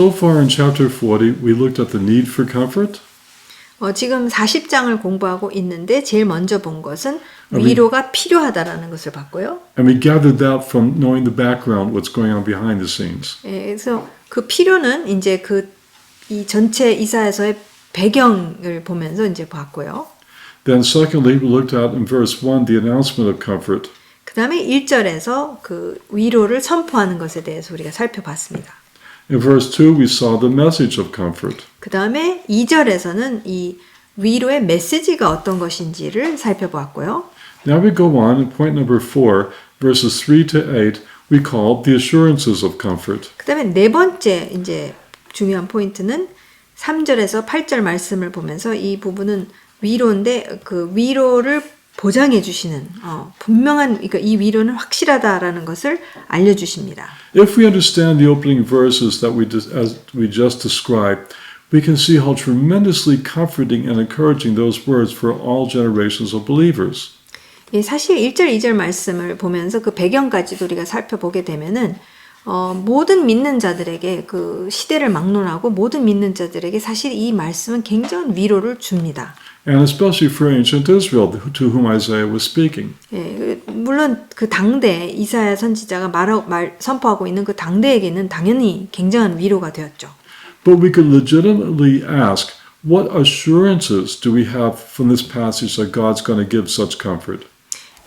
So far in chapter 40, we looked at the need for comfort, 어, 지금 40장을 공부하고 있는데 제일 먼저 본 것은. 위로가 필요하다라는 것을 봤고요. and we gathered that from knowing the background, what's going on behind the scenes. 예, 그래서 그 필요는 이제 그 이 전체 이사에서의 배경을 보면서 이제 봤고요. Then, secondly, we looked at in verse 1 the announcement of comfort. 그 다음에 1절에서 그 위로를 선포하는 것에 대해서 우리가 살펴봤습니다. In verse 2, we saw the message of comfort. 그 다음에 2절에서는 이 위로의 메시지가 어떤 것인지를 살펴보았고요. Now we go on in point number 4, verses 3 to 8, we call the assurances of comfort. 그 다음에 네 번째 이제 중요한 포인트는 3절에서 8절 말씀을 보면서 이 부분은 위로인데 그 위로를 보장해 주시는 어, 분명한 그러니까 이 위로는 확실하다라는 것을 알려 주십니다. If we understand the opening verses that we as we just described, we can see how tremendously comforting and encouraging those words for all generations of believers. 예, 사실 1절, 2절 말씀을 보면서 그 배경까지도 우리가 살펴보게 되면은 어, 모든 믿는 자들에게 그 시대를 막론하고 모든 믿는 자들에게 사실 이 말씀은 굉장한 위로를 줍니다. And especially for ancient Israel, to whom Isaiah was speaking. 예, 그- 물론 그 당대 이사야 선지자가 말하, 말 선포하고 있는 그 당대에게는 당연히 굉장한 위로가 되었죠. But we could legitimately ask, what assurances do we have from this passage that God's going to give such comfort?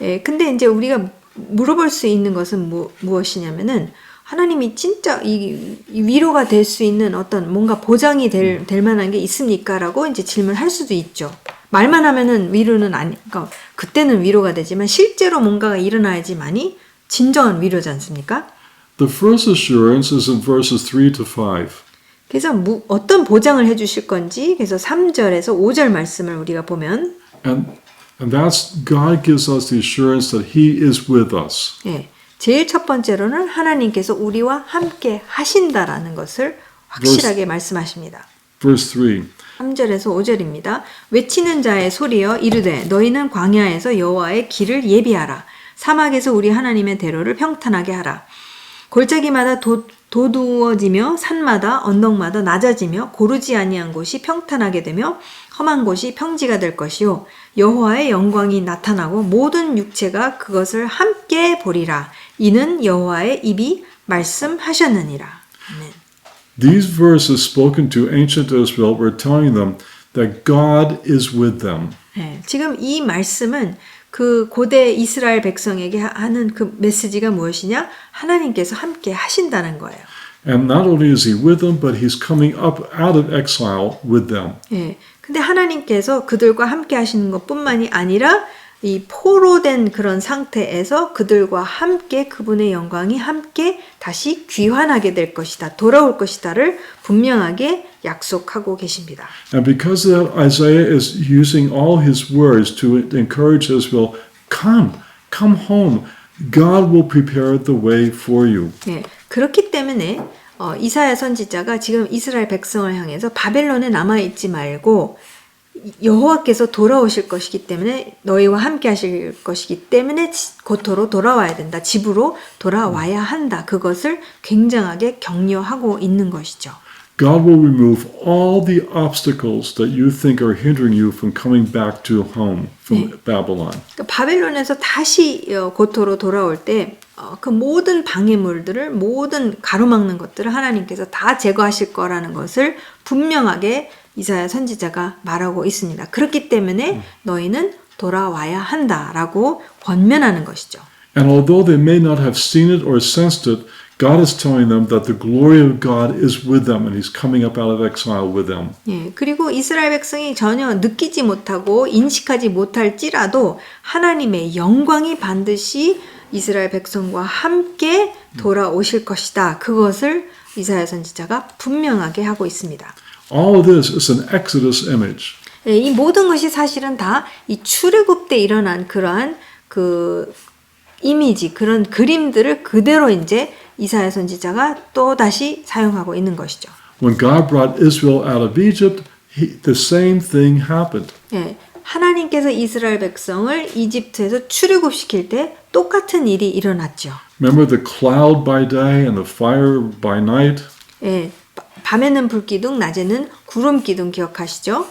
예, 근데 이제 우리가 물어볼 수 있는 것은 무, 무엇이냐면은 하나님이 진짜 이, 이 위로가 될 수 있는 어떤 뭔가 보장이 될, 될 만한 게 있습니까?라고 이제 질문할 수도 있죠. 말만 하면은 위로는 아니, 그러니까 그때는 위로가 되지만 실제로 뭔가가 일어나야지만이 진정한 위로지 않습니까? The first assurance is in verses 3 to 5. 그래서 무, 어떤 보장을 해 주실 건지 그래서 3절에서 5절 말씀을 우리가 보면 And, and that's God gives us the assurance that He is with us. 예, 제일 첫 번째로는 하나님께서 우리와 함께 하신다라는 것을 확실하게 말씀하십니다. Verse 3 3절에서 5절입니다. 외치는 자의 소리여 이르되 너희는 광야에서 여호와의 길을 예비하라. 사막에서 우리 하나님의 대로를 평탄하게 하라. 골짜기마다 도, 도두어지며 산마다 언덕마다 낮아지며 고르지 아니한 곳이 평탄하게 되며 험한 곳이 평지가 될 것이요 여호와의 영광이 나타나고 모든 육체가 그것을 함께 보리라. 이는 여호와의 입이 말씀하셨느니라. 아멘. These verses spoken to ancient Israel were telling them that God is with them. 네, 지금 이 말씀은 그 고대 이스라엘 백성에게 하- 하는 그 메시지가 무엇이냐? 하나님께서 함께 하신다는 거예요. And not only is He with them, but He's coming up out of exile with them. 예. 근데 하나님께서 그들과 함께 하시는 것뿐만이 아니라 이 포로 된 그런 상태에서 그들과 함께 그분의 영광이 함께 다시 귀환하게 될 것이다. 돌아올 것이다를 분명하게 약속하고 계십니다. And because Isaiah is using all his words to encourage Israel come, come home. God will prepare the way for you. 예, 그렇기 때문에 어, 이사야 선지자가 지금 이스라엘 백성을 향해서 바벨론에 남아 있지 말고 여호와께서 돌아오실 것이기 때문에 너희와 함께 하실 것이기 때문에 지- 고토로 돌아와야 된다. 집으로 돌아와야 한다. 그것을 굉장하게 격려하고 있는 것이죠. God will remove all the obstacles that you think are hindering you from coming back to home from Babylon. 그러니까 바벨론에서 다시 어, 고토로 돌아올 때 그 모든 방해물들을 모든 가로막는 것들을 하나님께서 다 제거하실 거라는 것을 분명하게 이사야 선지자가 말하고 있습니다. 그렇기 때문에 너희는 돌아와야 한다라고 권면하는 것이죠. And although they may not have seen it or sensed it, God is telling them that the glory of God is with them and He's coming up out of exile with them. 예, 그리고 이스라엘 백성이 전혀 느끼지 못하고 인식하지 못할지라도 하나님의 영광이 반드시 이스라엘 백성과 함께 돌아오실 것이다. 그것을 이사야 선지자가 분명하게 하고 있습니다. All of this is an Exodus image. 예, 이 모든 것이 사실은 다 이 출애굽 때 일어난 그러한 그 이미지, 그런 그림들을 그대로 이제 이사야 선지자가 또 다시 사용하고 있는 것이죠. When God brought Israel out of Egypt, he, the same thing happened. 예, 하나님께서 이스라엘 백성을 이집트에서 출애굽시킬 때 똑같은 일이 일어났죠. Remember the cloud by day and the fire by night? 예, 바- 밤에는 불기둥, 낮에는 구름 기둥 기억하시죠?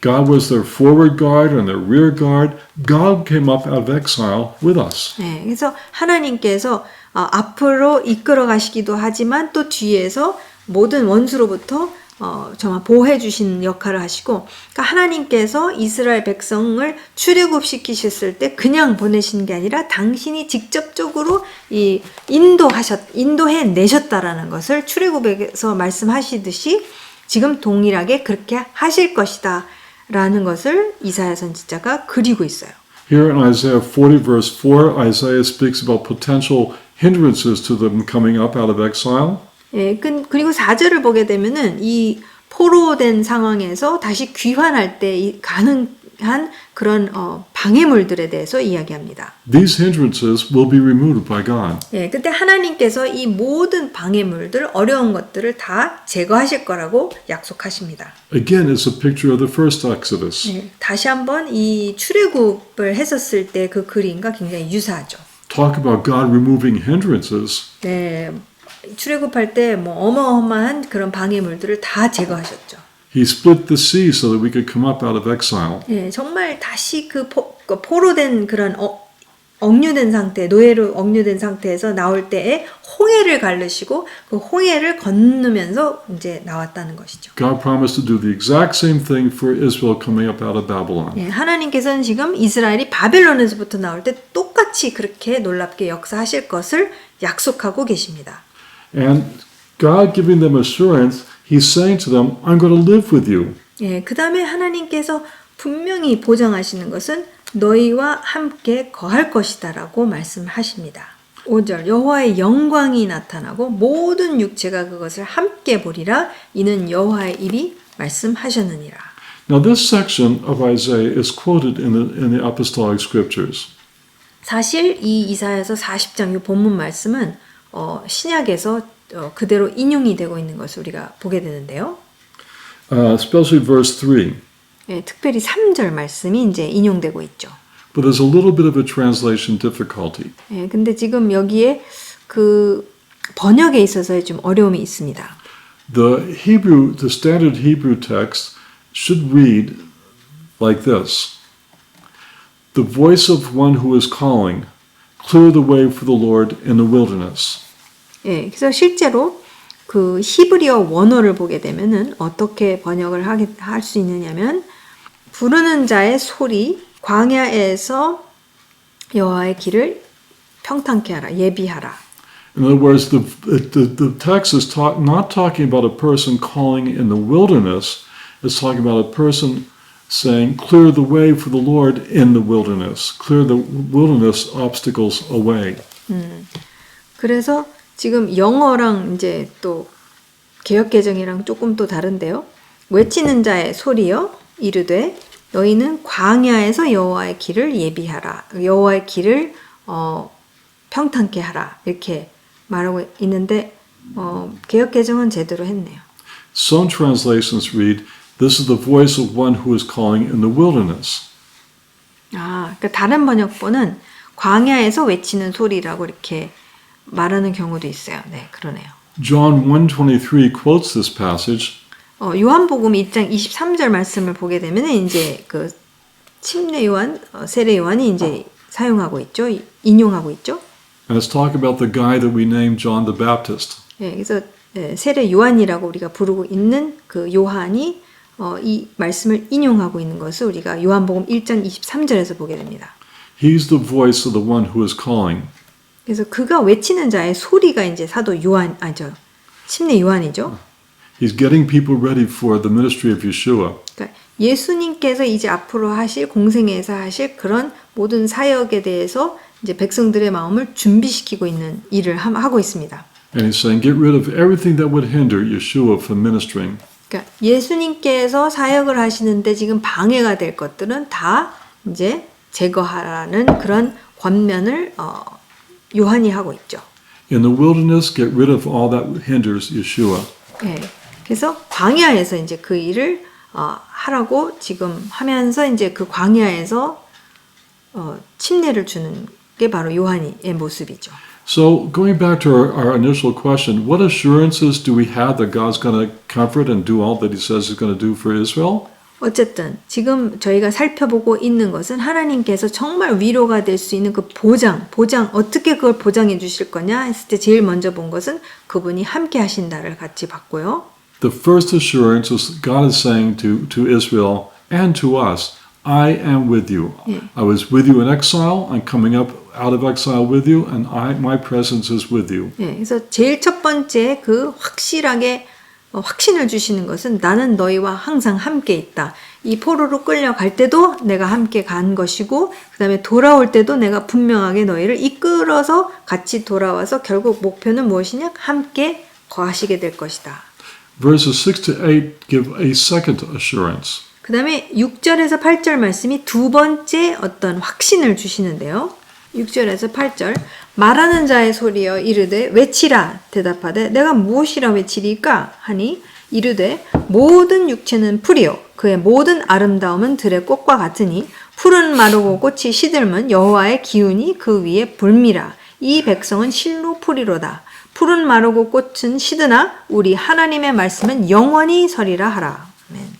God was their forward guard and their rear guard. God came up out of exile with us. 네, 그래서 하나님께서 어, 앞으로 이끌어 가시기도 하지만 또 뒤에서 모든 원수로부터 어, 정말 보호해 주신 역할을 하시고 그러니까 하나님께서 이스라엘 백성을 출애굽시키셨을 때 그냥 보내신 게 아니라 당신이 직접적으로 이 인도하셨 인도해 내셨다라는 것을 출애굽에서 말씀하시듯이 지금 동일하게 그렇게 하실 것이다라는 것을 이사야 선지자가 그리고 있어요. Here in Isaiah 40, verse 4, Isaiah speaks about potential hindrances to them coming up out of exile. 예, 그- 그리고 4절을 보게 되면은 이 포로된 상황에서 다시 귀환할 때이 가능한 그런 어, 방해물들에 대해서 이야기합니다. These hindrances will be removed by God. 예, 그때 하나님께서 이 모든 방해물들, 어려운 것들을 다 제거하실 거라고 약속하십니다. Again, it's a picture of the first Exodus. 예, 다시 한번 이 출애굽을 했었을 때 그 그림과 굉장히 유사하죠. Talk about God removing hindrances. 네, 출애굽할 때 뭐 어마어마한 그런 방해물들을 다 제거하셨죠. He split the sea so that we could come up out of exile. 예, 정말 다시 그, 포, 그 포로 된 그런 어, 억류된 상태, 노예로 억류된 상태에서 나올 때에 홍해를 가르시고 그 홍해를 건너면서 이제 나왔다는 것이죠. God promised to do the exact same thing for Israel coming up out of Babylon. 예, 하나님께서는 지금 이스라엘이 바벨론에서부터 나올 때 똑같이 그렇게 놀랍게 역사하실 것을 약속하고 계십니다. And God giving them assurance, He's saying to them, I'm going to live with you. 예, 그 다음에 하나님께서 분명히 보장하시는 것은 너희와 함께 거할 것이다라고 말씀하십니다. 5절 여호와의 영광이 나타나고 모든 육체가 그것을 함께 보리라 이는 여호와의 입이 말씀하셨느니라. Now, this section of Isaiah is quoted in the, in the apostolic scriptures. 사실 이 이사야서 40장 이 본문 말씀은 어, 신약에서 어, 그대로 인용이 되고 있는 것을 우리가 보게 되는데요. uh, especially verse 3. 예, 특별히 3절 말씀이 이제 인용되고 있죠. But there's a little bit of a translation difficulty. 예, 근데 지금 여기에 그 번역에 있어서 좀 어려움이 있습니다. The Hebrew, the standard Hebrew text should read like this The voice of one who is calling, clear the way for the Lord in the wilderness. 예, 그래서 실제로 그 히브리어 원어를 보게 되면은 어떻게 번역을 하게 할 수 있느냐면 부르는 자의 소리 광야에서 여호와의 길을 평탄케 하라 예비하라. In other words, the, the, the text is talk, not talking about a person calling in the wilderness, it's talking about a person saying, Clear the way for the Lord in the wilderness, clear the wilderness obstacles away. 그래서 지금 영어랑 이제 또 개혁 개정이랑 조금 또 다른데요. 외치는 자의 소리여 이르되 너희는 광야에서 여호와의 길을 예비하라. 여호와의 길을 어, 평탄케 하라. 이렇게 말하고 있는데 어, 개혁 개정은 제대로 했네요. Some translations read, This is the voice of one who is calling in the wilderness. 아, 그러니까 다른 번역본은 광야에서 외치는 소리라고 이렇게 말하는 경우도 있어요. 네, 그러네요. John 1:23 quotes this passage, 어, 요한복음 1장 23절 말씀을 보게 되면 이제 그 침례 요한, 어, 세례 요한이 이제 사용하고 있죠. 이- 인용하고 있죠. and it's talking about the guy that we named John the Baptist. 예, 그래서 예, 세례 요한이라고 우리가 부르고 있는 그 요한이 어, 이 말씀을 인용하고 있는 것을 우리가 요한복음 1장 23절에서 보게 됩니다. He's the voice of the one who is calling. 그래서 그가 외치는 자의 소리가 이제 사도 요한 아죠. 침례 요한이죠. He's getting people ready for the ministry of Yeshua. 그러니까 예수님께서 이제 앞으로 하실 공생에서 하실 그런 모든 사역에 대해서 이제 백성들의 마음을 준비시키고 있는 일을 함- 하고 있습니다. And he's saying, get rid of everything that would hinder Yeshua from ministering. 그러니까 예수님께서 사역을 하시는데 지금 방해가 될 것들은 다 이제 제거하라는 그런 권면을 어, 요한이 하고 있죠. In the wilderness, get rid of all that hinders Yeshua. 예. 그래서 광야에서 이제 그 일을 어, 하라고 지금 하면서 이제 그 광야에서 어, 침례를 주는 게 바로 요한의 모습이죠. So, going back to our, our initial question, what assurances do we have that God's going to comfort and do all that He says He's going to do for Israel? 어쨌든 지금 저희가 살펴보고 있는 것은 하나님께서 정말 위로가 될 수 있는 그 보장, 보장 어떻게 그걸 보장해 주실 거냐 했을 때 제일 먼저 본 것은 그분이 함께 하신다를 같이 봤고요. The first assurance is God is saying to, to Israel and to us, I am with you. I was with you in exile. I'm coming up out of exile with you, and I, my presence is with you. 예, 그래서 제일 첫 번째 그 확실하게 어, 확신을 주시는 것은 나는 너희와 항상 함께 있다. 이 포로로 끌려갈 때도 내가 함께 간 것이고 그 다음에 돌아올 때도 내가 분명하게 너희를 이끌어서 같이 돌아와서 결국 목표는 무엇이냐? 함께 거하시게 될 것이다. Verses 6 to 8 give a second assurance. 그 다음에 6절에서 8절 말씀이 두 번째 어떤 확신을 주시는데요. 6절에서 8절 말하는 자의 소리여 이르되 외치라 대답하되 내가 무엇이라 외치리까 하니 이르되 모든 육체는 풀이요 그의 모든 아름다움은 들의 꽃과 같으니 풀은 마르고 꽃이 시들면 여호와의 기운이 그 위에 불미라 이 백성은 실로 풀이로다 풀은 마르고 꽃은 시드나 우리 하나님의 말씀은 영원히 서리라 하라 아멘.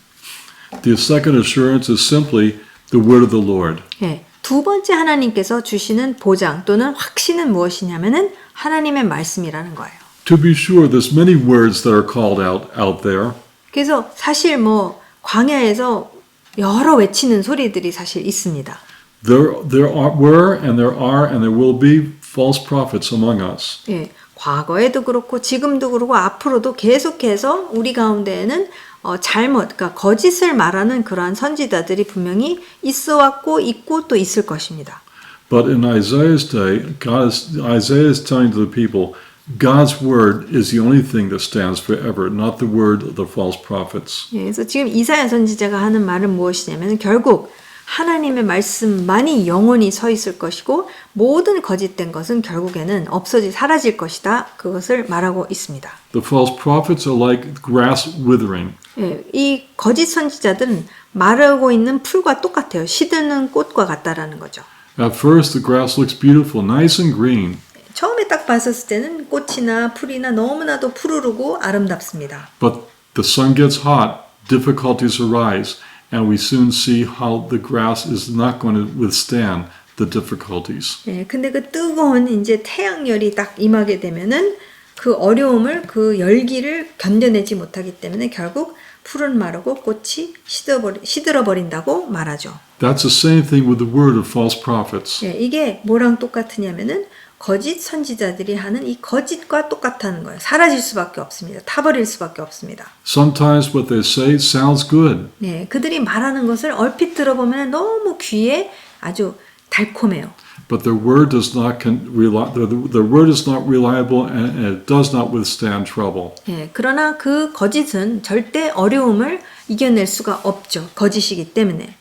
The second assurance is simply the word of the Lord. 예, 두 번째 하나님께서 주시는 보장 또는 확신은 무엇이냐면은 하나님의 말씀이라는 거예요. To be sure, there's many words that are called out out there, 그래서 사실 뭐 광야에서 여러 외치는 소리들이 사실 있습니다. There, there are, were and there are and there will be false prophets among us. 예, 과거에도 그렇고 지금도 그렇고 앞으로도 계속해서 우리 가운데에는 어, 잘못, 그러니까 거짓을 말하는 그러한 선지자들이 분명히 있어 왔고 있고 또 있을 것입니다. But in Isaiah's day, God is, Isaiah is telling to the people, God's word is the only thing that stands forever, not the word of the false prophets. 예, 그래서 지금 이사야 선지자가 하는 말은 무엇이냐면 결국 하나님의 말씀만이 영원히 서 있을 것이고 모든 거짓된 것은 결국에는 없어지 사라질 것이다. 그것을 말하고 있습니다. The false prophets are like grass withering. 예, 이 거짓 선지자들은 마르고 있는 풀과 똑같아요. 시드는 꽃과 같다라는 거죠. At first, the grass looks beautiful, nice and green. 처음에 딱 봤었을 때는 꽃이나 풀이나 너무나도 푸르르고 아름답습니다. But the sun gets hot, difficulties arise, and we soon see how the grass is not going to withstand the difficulties. 예, 근데 그 뜨거운 이제 태양열이 딱 임하게 되면은 그 어려움을 그 열기를 견뎌내지 못하기 때문에 결국 풀은 마르고 꽃이 시들어버리, 시들어버린다고 말하죠. That's the same thing with the word of false prophets. 예, 이게 뭐랑 똑같으냐면은 거짓 선지자들이 하는 이 거짓과 똑같다는 거예요. 사라질 수밖에 없습니다. 타버릴 수밖에 없습니다. Sometimes what they say sounds good, 네, 그들이 말하는 것을 얼핏 들어보면 너무 귀에 아주 달콤해요. but their word does not con- rely, their, their word is not reliable and, and it does not withstand trouble. 예, 그러나 그 거짓은 절대 어려움을 이겨낼 수가 없죠. 거짓이기 때문에.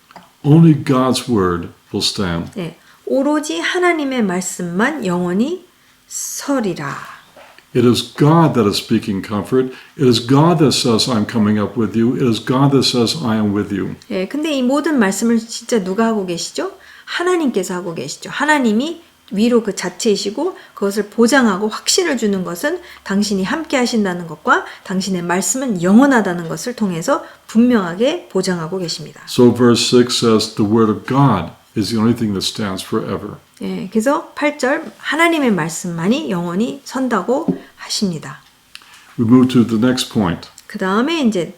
Only God's word will stand. 예, 오로지 하나님의 말씀만 영원히 서리라. It is God that is speaking comfort. It is God that says, I'm coming up with you. It is God that says, I am with you. 예, 근데 이 모든 말씀을 진짜 누가 하고 계시죠? 하나님께서 하고 계시죠. 하나님이 위로 그 자체이시고 그것을 보장하고 확신을 주는 것은 당신이 함께 하신다는 것과 당신의 말씀은 영원하다는 것을 통해서 분명하게 보장하고 계십니다. So verse 6 says, the word of God is the only thing that stands forever. 예, 그래서 8절 하나님의 말씀만이 영원히 선다고 하십니다. We move to the next point. 그 다음에 이제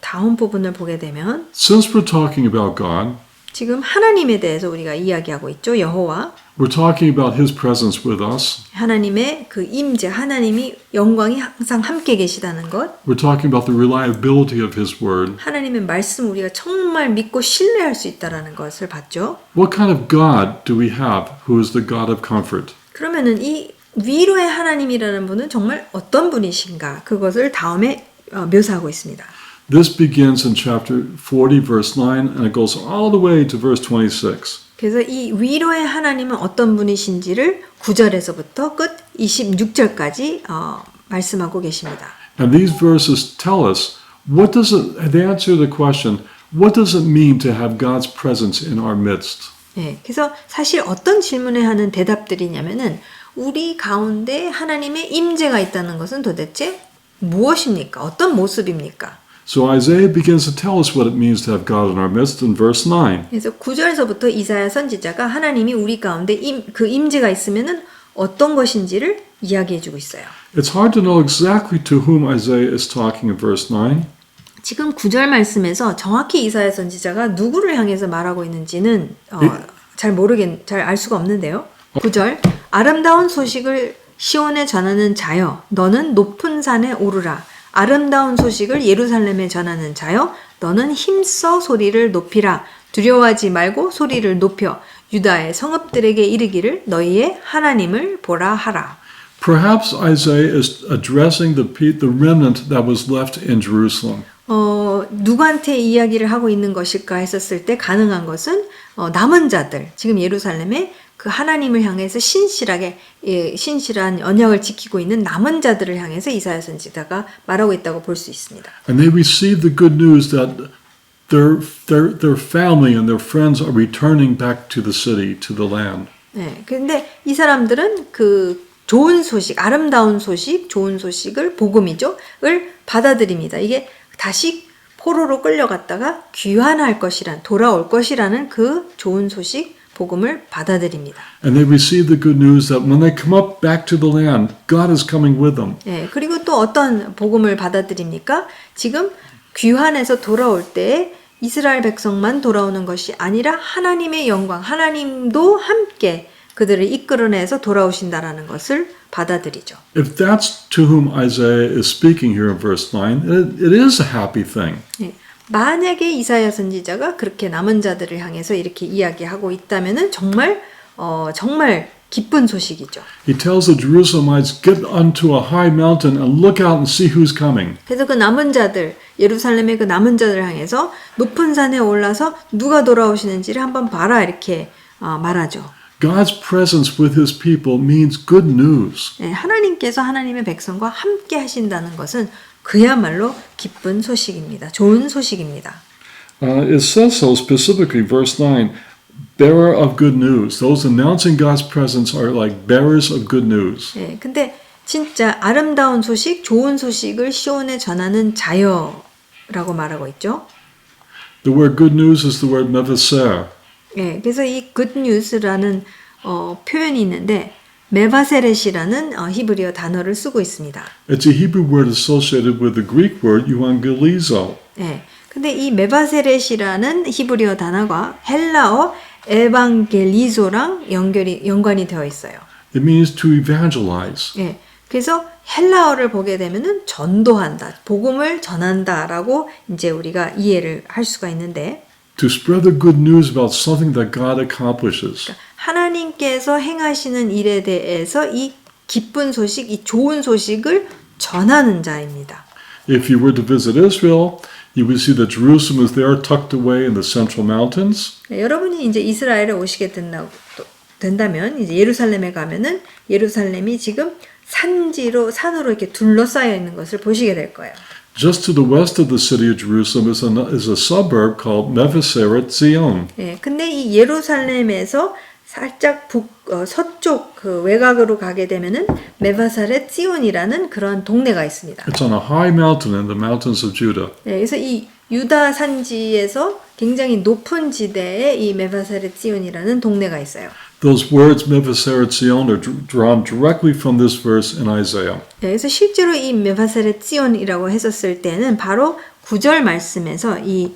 다음 부분을 보게 되면 Since we're talking about God, 지금 하나님에 대해서 우리가 이야기하고 있죠. 여호와 we're talking about His presence with us. 하나님의 그 임재 하나님이 영광이 항상 함께 계시다는 것 We're talking about the reliability of His word. 하나님의 말씀 우리가 정말 믿고 신뢰할 수 있다라는 것을 봤죠. What kind of God do we have who is the God of comfort? 그러면은 이 위로의 하나님이라는 분은 정말 어떤 분이신가 그것을 다음에 어, 묘사하고 있습니다. This begins in chapter 40, verse 9, and it goes all the way to verse 26. 그래서 이 위로의 하나님은 어떤 분이신지를 9절에서부터 끝 26절까지 어, 말씀하고 계십니다. And these verses tell us what does it, they answer the question, what does it mean to have God's presence in our midst? 네, 그래서 사실 어떤 질문에 하는 대답들이냐면은 우리 가운데 하나님의 임재가 있다는 것은 도대체 무엇입니까? 어떤 모습입니까? So Isaiah begins to tell us what it means to have God in our midst in verse 9. 그래서 9절에서부터 이사야 선지자가 하나님이 우리 가운데 임, 그 임재가 있으면은 어떤 것인지를 이야기해 주고 있어요. It's hard to know exactly to whom Isaiah is talking in verse 9. 지금 9절 말씀에서 정확히 이사야 선지자가 누구를 향해서 말하고 있는지는 어, 잘 모르겠, 잘 알 수가 없는데요. 9절 아름다운 소식을 시온에 전하는 자여 너는 높은 산에 오르라 아름다운 소식을 예루살렘에 전하는 자여 너는 힘써 소리를 높이라 두려워하지 말고 소리를 높여 유다의 성읍들에게 이르기를 너희의 하나님을 보라 하라. Perhaps Isaiah is addressing the, the remnant that was left in Jerusalem. 어, 누구한테 이야기를 하고 있는 것일까 했었을 때 가능한 것은 어, 남은 자들, 지금 예루살렘에 그 하나님을 향해서 신실하게 예, 신실한 언약을 지키고 있는 남은 자들을 향해서 이사야 선지자가 말하고 있다고 볼 수 있습니다. And they received the good news that their, their, their family and their friends are returning back to the city, to the land. 네, 근데 이 사람들은 그 좋은 소식, 아름다운 소식, 좋은 소식을 복음이죠,을 받아들입니다. 이게 다시 포로로 끌려갔다가 귀환할 것이란 돌아올 것이라는 그 좋은 소식, 복음을 받아들입니다. And they received the good news that when they come up back to the land, God is coming with them. 예, 그리고 또 어떤 복음을 받아들입니까? 지금 귀환해서 돌아올 때 이스라엘 백성만 돌아오는 것이 아니라 하나님의 영광, 하나님도 함께 그들을 이끌어내서 돌아오신다라는 것을 받아들이죠. If that's to whom Isaiah is speaking here in verse 9, it, it is a happy thing. 예, 만약에 이사야 선지자가 그렇게 남은 자들을 향해서 이렇게 이야기하고 있다면은 정말 어, 정말 기쁜 소식이죠. He tells the Jerusalemites, Get unto a high mountain and look out and see who's coming. 그래서 그 남은 자들, 예루살렘의 그 남은 자들을 향해서 높은 산에 올라서 누가 돌아오시는지를 한번 봐라 이렇게 어, 말하죠. God's presence with his people means good news. 예, 하나님께서 하나님의 백성과 함께 하신다는 것은 그야말로 기쁜 소식입니다. 좋은 소식입니다. Uh, it says so specifically, verse 9 bearer of good news. Those announcing God's presence are like bearers of good news. 예, 근데 진짜 아름다운 소식, 좋은 소식을 시온에 전하는 자여라고 말하고 있죠. The word good news is the word mevaser. 예, 그래서 이 good news라는 어, 표현이 있는데 메바세렛이라는 어, 히브리어 단어를 쓰고 있습니다. It's a Hebrew word associated with the Greek word euangelizo. 예, 근데 이 메바세렛이라는 히브리어 단어가 헬라어 에반겔리조랑 연결이 연관이 되어 있어요. It means to evangelize. 예. 그래서 헬라어를 보게 되면은 전도한다, 복음을 전한다라고 이제 우리가 이해를 할 수가 있는데 To spread the good news about something that God accomplishes. 하나님께서 행하시는 일에 대해서 이 기쁜 소식, 이 좋은 소식을 전하는 자입니다. If you were to visit Israel, you would see that Jerusalem is there tucked away in the central mountains. 네, 여러분이 이제 이스라엘에 오시게 된다, 된다면 이제 예루살렘에 가면은 예루살렘이 지금 산지로 산으로 이렇게 둘러싸여 있는 것을 보시게 될 거예요. Just to the west of the city of Jerusalem is a, is a suburb called Mevaseret Zion. 예, 근데 이 예루살렘에서 살짝 북 어, 서쪽 그 외곽으로 가게 되면은 메바사렛 지온이라는 그런 동네가 있습니다. It's on a high mountain in the mountains of Judah. 예, 그래서 이 유다 산지에서 굉장히 높은 지대에 이 메바사렛 지온이라는 동네가 있어요. Those words Zion are dr- drawn directly from this verse in Isaiah. 예, 그래서 실제로 이 메바사렛 지온이라고 했었을 때는 바로 구절 말씀에서 이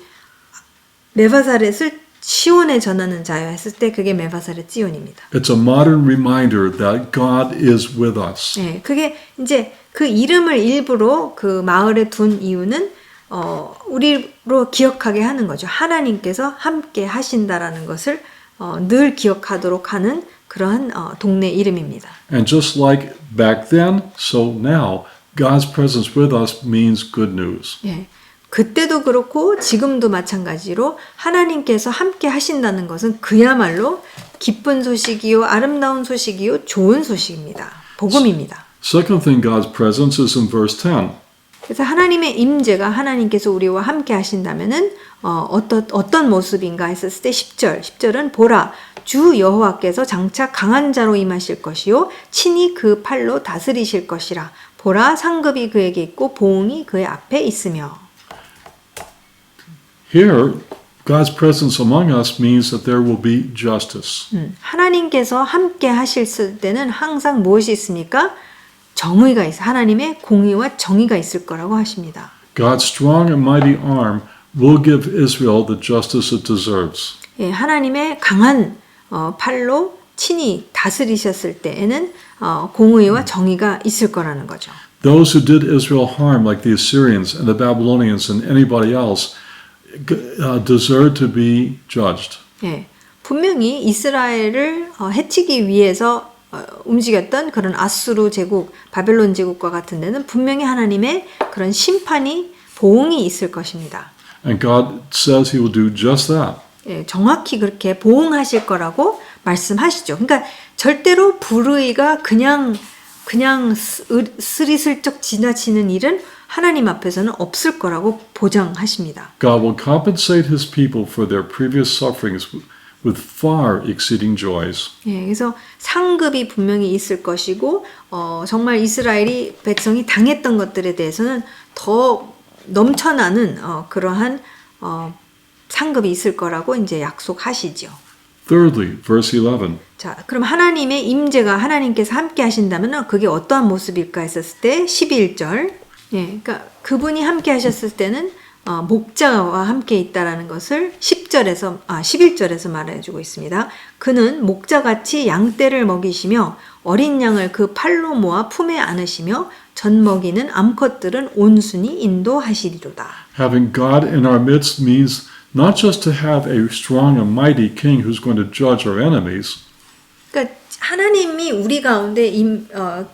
메바사렛을 시온에 전하는 자여 했을 때 그게 메바사렛 지온입니다. It's a modern reminder that God is with us. 예, 그게 이제 그 이름을 일부러 그 마을에 둔 이유는 어, 우리로 기억하게 하는 거죠. 하나님께서 함께 하신다라는 것을 어, 늘 기억하도록 하는 그러한 어, 동네 이름입니다. And just like back then, so now, God's presence with us means good news. 예. 그때도 그렇고 지금도 마찬가지로 하나님께서 함께 하신다는 것은 그야말로 기쁜 소식이요, 아름다운 소식이요, 좋은 소식입니다. 복음입니다. Second thing, God's presence is in verse 10. 그래서 하나님의 임재가 하나님께서 우리와 함께 하신다면은 어, 어떤 어떤 모습인가 했었을 때 10절 10절은 보라 주 여호와께서 장차 강한 자로 임하실 것이요 친히 그 팔로 다스리실 것이라 보라 상급이 그에게 있고 보응이 그의 앞에 있으며 Here, God's presence among us means that there will be justice. 음, 하나님께서 함께 하실 때는 항상 무엇이 있습니까? 정의가 있어 하나님의 공의와 정의가 있을 거라고 하십니다. God's strong and mighty arm will give Israel the justice it deserves. 예, 하나님의 강한 어, 팔로 친히 다스리셨을 때에는 어, 공의와 정의가 있을 거라는 거죠. Those who did Israel harm, like the Assyrians and the Babylonians and anybody else, uh, deserve to be judged. 예, 분명히 이스라엘을 어, 해치기 위해서 어, 움직였던 그런 아수르 제국, 바벨론 제국과 같은 데는 분명히 하나님의 그런 심판이 보응이 있을 것입니다. And God says He will do just that. 예, 정확히 그렇게 보응하실 거라고 말씀하시죠. 그러니까 절대로 불의가 그냥 그냥 스- 스리슬쩍 지나치는 일은 하나님 앞에서는 없을 거라고 보장하십니다. God will compensate His people for their previous sufferings with- far exceeding joys. 예, 그래서 상급이 분명히 있을 것이고 어, 정말 이스라엘이 백성이 당했던 것들에 대해서는 더 넘쳐나는 어, 그러한 어, 상급이 있을 거라고 이제 약속하시죠. Thirdly, verse 11. 자, 그럼 하나님의 임재가 하나님께서 함께 하신다면 그게 어떠한 모습일까 했었을 때 11절. 예, 그러니까 그분이 함께 하셨을 때는 어, 목자와 함께 있다라는 것을 10절에서 아 11절에서 말해 주고 있습니다. 그는 목자같이 양떼를 먹이시며 어린 양을 그 팔로 모아 품에 안으시며 전 먹이는 암컷들은 온순히 인도하시리로다. Having God in our midst means not just to have a strong and mighty king who's going to judge our enemies, 그러니까 하나님이 우리 가운데 임, 어,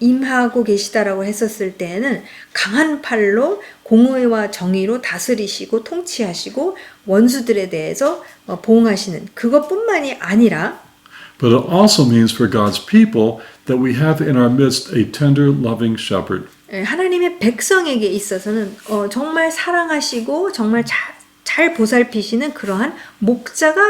임하고 계시다라고 했었을 때에는 강한 팔로 공의와 정의로 다스리시고 통치하시고 원수들에 대해서 어, 보응하시는 그것뿐만이 아니라 but it also means for God's people that we have in our midst a tender, loving shepherd. 예, 하나님의 백성에게 있어서는 어, 정말 사랑하시고 정말 잘, 잘 보살피시는 그러한 목자가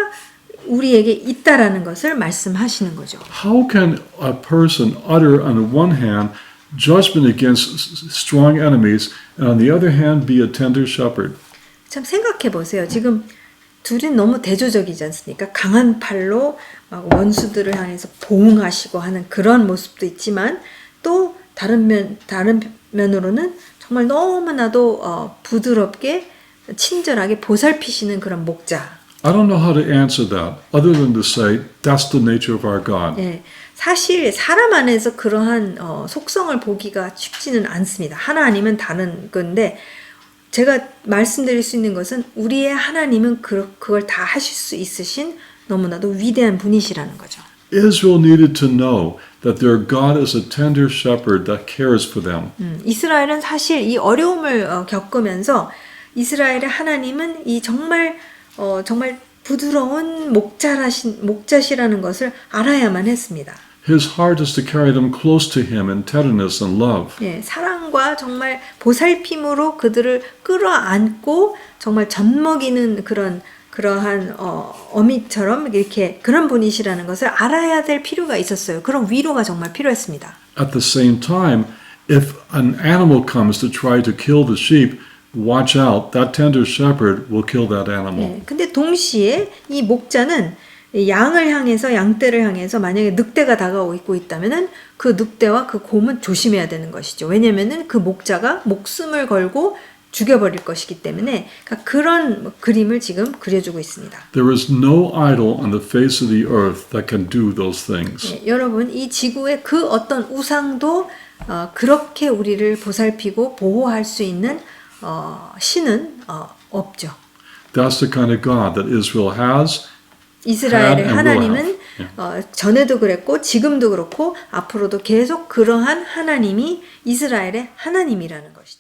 우리에게 있다라는 것을 말씀하시는 거죠. How can a person utter, on the one hand, judgment against strong enemies, and on the other hand, be a tender shepherd? 참 생각해 보세요. 지금 둘이 너무 대조적이지 않습니까? 강한 팔로 막 원수들을 향해서 보응하시고 하는 그런 모습도 있지만 또 다른 면 다른 면으로는 정말 너무나도 어, 부드럽게 친절하게 보살피시는 그런 목자. I don't know how to answer that other than to say that's the nature of our God. 예, 사실 사람 안에서 그러한 어, 속성을 보기가 쉽지는 않습니다. 하나 아니면 다른 건데 제가 말씀드릴 수 있는 것은 우리의 하나님은 그, 그걸 다 하실 수 있으신 너무나도 위대한 분이시라는 거죠. Israel needed to know that their God is a tender shepherd that cares for them. 음, 이스라엘은 사실 이 어려움을 어, 겪으면서 이스라엘의 하나님은 이 정말 어, 정말 부드러운 목자라신 목자시라는 것을 알아야만 했습니다. His heart is to carry them close to Him in tenderness and love. 예, 사랑과 정말 보살핌으로 그들을 끌어안고 정말 젖먹이는 그런 그러한 어, 어미처럼 이렇게 그런 분이시라는 것을 알아야 될 필요가 있었어요. 그런 위로가 정말 필요했습니다. At the same time, if an animal comes to try to kill the sheep, watch out. That tender shepherd will kill that animal. 예, 근데 동시에 이 목자는 양을 향해서 양떼를 향해서 만약에 늑대가 다가오고 있다면은 그 늑대와 그 곰은 조심해야 되는 것이죠. 왜냐면은 그 목자가 목숨을 걸고 죽여버릴 것이기 때문에 그러니까 그런 그림을 지금 그려주고 있습니다. There is no idol on the face of the earth that can do those things. 예, 여러분 이 지구의 그 어떤 우상도 어, 그렇게 우리를 보살피고 보호할 수 있는 어, 신은 어, 없죠. That's the kind of God that Israel has. 이스라엘의 and will 하나님은 have. 예. 어, 전에도 그랬고 지금도 그렇고 앞으로도 계속 그러한 하나님이 이스라엘의 하나님이라는 것이죠.